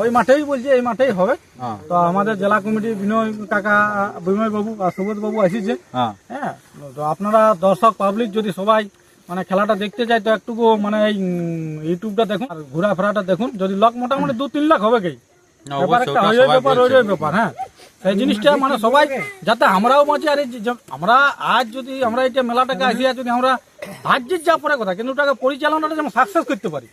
ওই মাঠেই বলছে এই মাঠেই হবে। হ্যাঁ। তো আমাদের জেলা কমিটি বিনয় কাকা বিনয় বাবু আর সুবোধ বাবু আসিছে। হ্যাঁ। হ্যাঁ তো আপনারা দর্শক পাবলিক যদি সবাই মানে খেলাটা দেখতে চাই তো একটুকু মানে এই ইউটিউবটা দেখুন আর ঘোরাফেরাটা দেখুন। যদি লক মোটামুটি দু তিন লাখ হবে কি? ব্যাপার একটা হয়ে ব্যাপার হয়ে ব্যাপার হ্যাঁ। জিনিসটা মানে সবাই যাতে আমরাও বাঁচি আর আমরা আজ যদি আমরা এটা মেলাটাকে আসিয়া যদি আমরা যা পরে কথা কিন্তু ওটাকে পরিচালনাটা যেমন সাকসেস করতে পারি।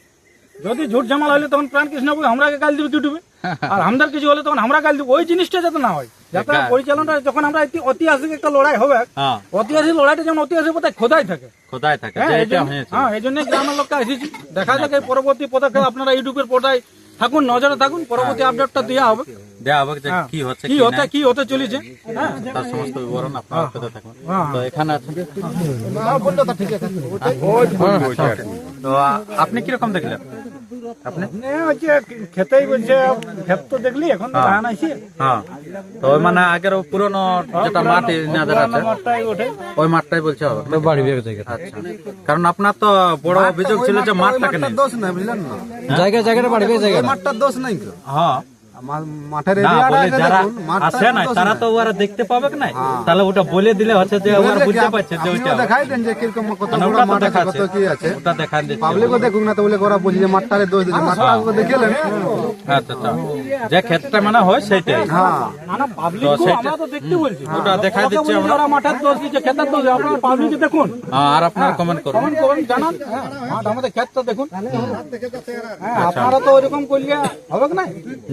যদি ঝুট ঝামেলা হলে তখন প্রাণ কৃষ্ণ আমরা গাল দিব ইউটিউবে আর আমাদের কিছু হলে তখন আমরা গাল দিব। ওই জিনিসটা যাতে না হয়। যাতে পরিচালনাটা যখন আমরা একটি ঐতিহাসিক একটা লড়াই হবে হ্যাঁ। ঐতিহাসিক লড়াইটা যেমন ঐতিহাসিক পথে খোদাই থাকে। কোথায় থাকে হ্যাঁ এই জন্য- হয়েছে। হ্যাঁ গ্রামের লোককে এসেছি দেখা যাক এই পরবর্তী পদক্ষেপ আপনারা ইউটিউবের পর্দায় থাকুন নজরে থাকুন। পরবর্তী আপডেটটা দেওয়া হবে। দেওয়া হবে হ্যাঁ। কি হচ্ছে কি কি হতে কি হতে চলেছে। হ্যাঁ। তার সমস্ত বিবরণ আপনারা পেতে থাকবেন হ্যাঁ। তো এখানে তো আপনি কীরকম দেখলেন? আপনি? খেতেই বলছে ক্ষেত তো দেখলি এখন ধান আছে হ্যাঁ। তো মানে আগের ও পুরনো যেটা মাঠ এনাদের আছে ওই মাঠটাই বলছে হবে আচ্ছা। কারণ আপনার তো বড় অভিযোগ ছিল যে মাঠটাকে জায়গায় দোষ নাই বুঝলেন না? জায়গা জায়গাটা বাড়বে জায়গা মাঠটা মাঠটার দোষ নাই হ্যাঁ। মাঠের না এরিয়াটা বলে আগে যারা আসে না তারা তো ওরা দেখতে পাবে না তাহলে ওটা বলে দিলে হচ্ছে যে ওরা বুঝতে পারছে যে আপনিও দেখাই দেন যে কীরকম কত বড় মাঠ আছে কত কি আছে। ওটা দেখা দিচ্ছে পাবলিকও দেখুক না তো বলে ওরা বলছে যে মাঠটারে দোষ দিচ্ছে মাঠটা আগে আচ্ছা আচ্ছা। যে ক্ষেত্রে মানে হয় সেটাই হ্যাঁ। না না পাবলিক আমরা তো দেখতে বলছি। ওটা দেখাই দিচ্ছি আমরা। আমরা মাঠের দোষ দিচ্ছে খেতের দোষ আপনারা পাবলিক দেখুন। হ্যাঁ, আর আপনারা কমেন্ট করুন। কমেন্ট করুন জানান। হ্যাঁ, মাঠ আমাদের ক্ষেতটা দেখুন। হ্যাঁ আপনারা তো ওইরকম করলে হবে না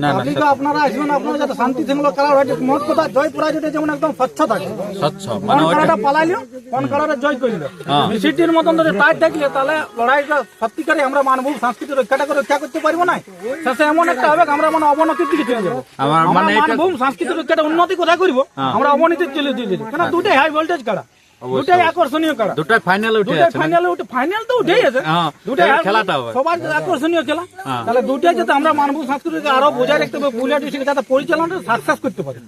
না, পাবলিক আপনারা আসবেন আপনারা যাতে শান্তি শৃঙ্খলা খেলা হয় মোট কথা জয় পরাজয়টা যেমন একদম স্বচ্ছ থাকে। স্বচ্ছ মানে কালারটা পালাইলো কোন কালারে জয় করল। হ্যাঁ। সিটির মতন যদি টাইট থাকলে তাহলে লড়াইটা সত্যিকারে আমরা মানব সংস্কৃতি রক্ষাটা রক্ষা করতে পারব না। শেষে এমন একটা হবে আমরা মানে অবনতির দিকে চলে যাব। আমরা মানে মানব সংস্কৃতি রক্ষাটা উন্নতি কোথায় করব? আমরা অবনতির চলে দিয়ে কেন? দুটাই হাই ভোল্টেজ কাড়া দুটাই আকর্ষণীয় কাড়া দুটাই ফাইনাল উঠে দুটাই? ফাইনালে উঠে ফাইনাল তো উঠেই আছে। হ্যাঁ, দুটাই খেলাটা হবে। সবার আকর্ষণীয় খেলা। হ্যাঁ। তাহলে দুটাই যাতে আমরা মানব সংস্কৃতিকে আরও বজায় রাখতে পারি পুরুলিয়া ডিস্ট্রিক্ট যাতে পরিচালনাটা সাকসেস করতে পারি।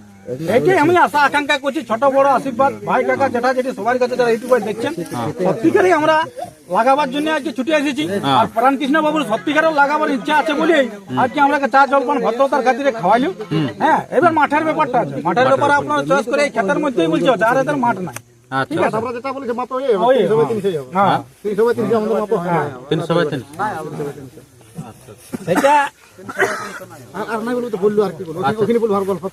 এইটাই আমি আশা আকাঙ্ক্ষা করছি। ছোট বড় আশীর্বাদ ভাই কাকা জেঠা জেঠি সবার কাছে যারা ইউটিউবে দেখছেন সত্যিকারই আমরা লাগাবার জন্য আজকে ছুটে এসেছি। আর প্রাণ কৃষ্ণ বাবুর সত্যিকারও লাগাবার ইচ্ছা আছে বলেই আজকে আমরা চা জলপান ভদ্রতার খাতিরে খাওয়াইলাম হ্যাঁ এবার মাঠের ব্যাপারটা আছে। মাঠের ব্যাপারে আপনারা চয়েস করে এই ক্ষেতের মধ্যেই বলছে আর এদের মাঠ নাই। আচ্ছা আমরা যেটা বলেছি মাত্র ওই ওই, হ্যাঁ। তিনশো বাই তিনশো আমাদের মাত্র হয়। না। তিনশো বাই তিনশো। এটা আর- আর নাই বলব তো বলল আর কি বলব। ওখানে বলব আর গল্প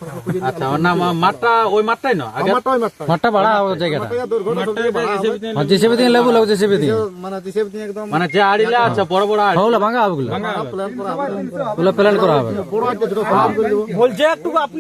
আচ্ছা ওর মাঠটা ওই মাঠটাই না? আগে মাঠটা ওই মাঠটা মাঠটা বাড়া হবে জায়গাটা। মাঠটা দুর্ঘটনা সব দিয়ে বাড়া হবে। আর জেসিবি দিয়ে লেবু লাগবে জেসিবি দিয়ে মানে হিসেব দিয়ে একদম মানে যে আড়িলে আছে বড় বড় আড়ি ওগুলো ভাঙা হবে ওগুলো প্ল্যান করা হবে। প্ল্যান করা বড় দেবো বলছে একটু আপনি